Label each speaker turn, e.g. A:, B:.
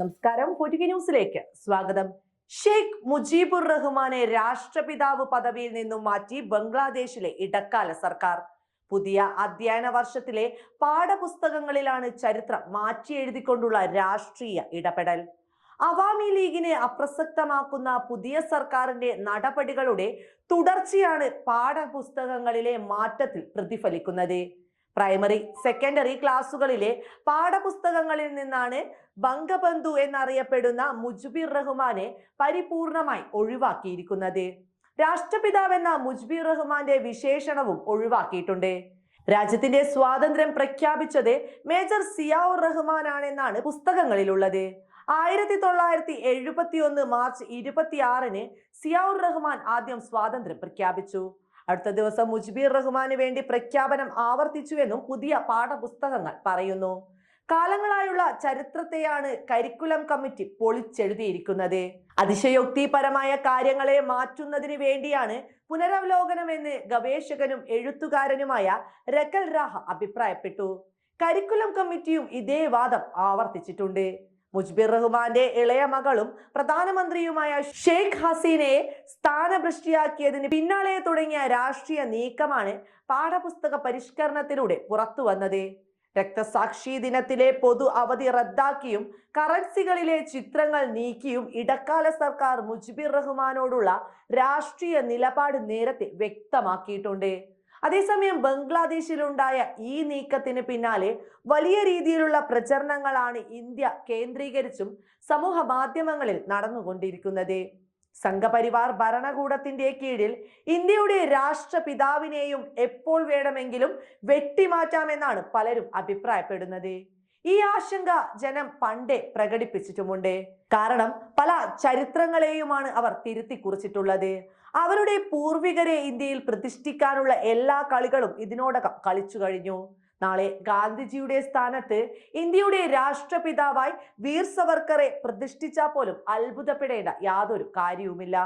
A: നമസ്കാരം. പൊരുകി ന്യൂസിലേക്ക് സ്വാഗതം. ഷെയ്ഖ് മുജീബുർ റഹ്മാനെ രാഷ്ട്രപിതാവ് പദവിയിൽ നിന്നും മാറ്റി ബംഗ്ലാദേശിലെ ഇടക്കാല സർക്കാർ. പുതിയ അധ്യയന വർഷത്തിലെ പാഠപുസ്തകങ്ങളിലാണ് ചരിത്രം മാറ്റി എഴുതിക്കൊണ്ടുള്ള രാഷ്ട്രീയ ഇടപെടൽ. അവാമി ലീഗിനെ അപ്രസക്തമാക്കുന്ന പുതിയ സർക്കാരിന്റെ നടപടികളുടെ തുടർച്ചയാണ് പാഠപുസ്തകങ്ങളിലെ മാറ്റത്തിൽ പ്രതിഫലിക്കുന്നത്. പ്രൈമറി സെക്കൻഡറി ക്ലാസ്സുകളിലെ പാഠപുസ്തകങ്ങളിൽ നിന്നാണ് ബംഗബന്ധു എന്നറിയപ്പെടുന്ന മുജ്ബിർ റഹ്മാനെ പരിപൂർണമായി ഒഴിവാക്കിയിരിക്കുന്നത്. രാഷ്ട്രപിതാവെന്ന മുജ്ബിർ റഹ്മാന്റെ വിശേഷണവും ഒഴിവാക്കിയിട്ടുണ്ട്. രാജ്യത്തിന്റെ സ്വാതന്ത്ര്യം പ്രഖ്യാപിച്ചത് മേജർ സിയാവുർ റഹ്മാനാണെന്നാണ് പുസ്തകങ്ങളിലുള്ളത്. ആയിരത്തി തൊള്ളായിരത്തി എഴുപത്തി ഒന്ന് മാർച്ച് ഇരുപത്തിയാറിന് സിയാവുർ റഹ്മാൻ ആദ്യം സ്വാതന്ത്ര്യം പ്രഖ്യാപിച്ചു. അടുത്ത ദിവസം മുജ്ബീർ റഹ്മാന് വേണ്ടി പ്രഖ്യാപനം ആവർത്തിച്ചുവെന്നും പുതിയ പാഠപുസ്തകങ്ങൾ പറയുന്നു. കാലങ്ങളായുള്ള ചരിത്രത്തെയാണ് കരിക്കുലം കമ്മിറ്റി പൊളിച്ചെഴുതിയിരിക്കുന്നത്. അതിശയോക്തിപരമായ കാര്യങ്ങളെ മാറ്റുന്നതിന് വേണ്ടിയാണ് പുനരവലോകനമെന്ന് ഗവേഷകനും എഴുത്തുകാരനുമായ രക്കൽ രാഹ അഭിപ്രായപ്പെട്ടു. കരിക്കുലം കമ്മിറ്റിയും ഇതേ വാദം ആവർത്തിച്ചിട്ടുണ്ട്. മുജ്ബിർ റഹ്മാന്റെ ഇളയ മകളും പ്രധാനമന്ത്രിയുമായ ഷെയ്ഖ് ഹസീനയെ സ്ഥാനഭ്രഷ്ടിയാക്കിയതിന് പിന്നാലെ തുടങ്ങിയ രാഷ്ട്രീയ നീക്കമാണ് പാഠപുസ്തക പരിഷ്കരണത്തിലൂടെ പുറത്തു വന്നത്. രക്തസാക്ഷി ദിനത്തിലെ പൊതു അവധി റദ്ദാക്കിയും കറൻസികളിലെ ചിത്രങ്ങൾ നീക്കിയും ഇടക്കാല സർക്കാർ മുജ്ബിർ റഹ്മാനോടുള്ള രാഷ്ട്രീയ നിലപാട് നേരത്തെ വ്യക്തമാക്കിയിട്ടുണ്ട്. അതേസമയം ബംഗ്ലാദേശിലുണ്ടായ ഈ നീക്കത്തിന് പിന്നാലെ വലിയ രീതിയിലുള്ള പ്രചരണങ്ങളാണ് ഇന്ത്യ കേന്ദ്രീകരിച്ചും സമൂഹ മാധ്യമങ്ങളിൽ നടന്നുകൊണ്ടിരിക്കുന്നത്. സംഘപരിവാർ ഭരണകൂടത്തിന്റെ കീഴിൽ ഇന്ത്യയുടെ രാഷ്ട്രപിതാവിനെയും എപ്പോൾ വേണമെങ്കിലും വെട്ടിമാറ്റാമെന്നാണ് പലരും അഭിപ്രായപ്പെടുന്നത്. ഈ ആശങ്ക ജനം പണ്ടേ പ്രകടിപ്പിച്ചിട്ടുമുണ്ട്. കാരണം പല ചരിത്രങ്ങളെയുമാണ് അവർ തിരുത്തി കുറിച്ചിട്ടുള്ളത്. അവരുടെ പൂർവികരെ ഇന്ത്യയിൽ പ്രതിഷ്ഠിക്കാനുള്ള എല്ലാ കളികളും ഇതിനോടകം കളിച്ചു കഴിഞ്ഞു. നാളെ ഗാന്ധിജിയുടെ സ്ഥാനത്ത് ഇന്ത്യയുടെ രാഷ്ട്രപിതാവായി വീർ സവർക്കറെ പ്രതിഷ്ഠിച്ചാൽ പോലും അത്ഭുതപ്പെടേണ്ട യാതൊരു കാര്യവുമില്ല.